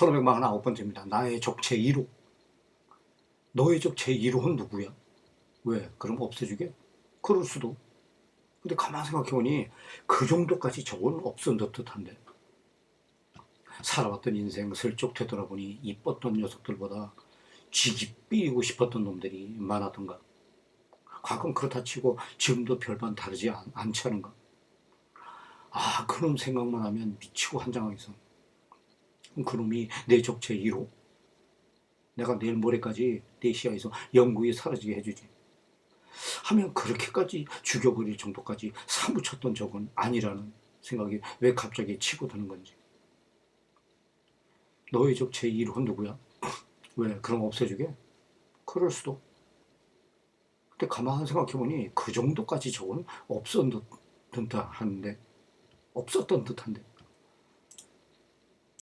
1549번째입니다. 나의 적 제1호. 너의 적 제1호는 누구야? 왜? 그럼 없애주게? 그럴 수도. 근데 가만 생각해보니 그 정도까지 적은 없은 듯한데. 살아왔던 인생 슬쩍 되돌아보니 이뻤던 녀석들보다 쥐기 삐고 싶었던 놈들이 많았던가. 과거는 그렇다 치고 지금도 별반 다르지 않, 않지 않은가. 아, 그놈 생각만 하면 미치고 한장하겠어. 그놈이 내 적체 1호. 내가 내일 모레까지 내 시야에서 영구히 사라지게 해주지. 하면 그렇게까지 죽여버릴 정도까지 사무쳤던 적은 아니라는 생각이 왜 갑자기 치고 드는 건지. 너의 적 제1호는 누구야? 왜? 그럼 없애주게? 그럴 수도. 근데 가만 생각해보니 그 정도까지 적은 없었던 듯 하는데 없었던 듯한데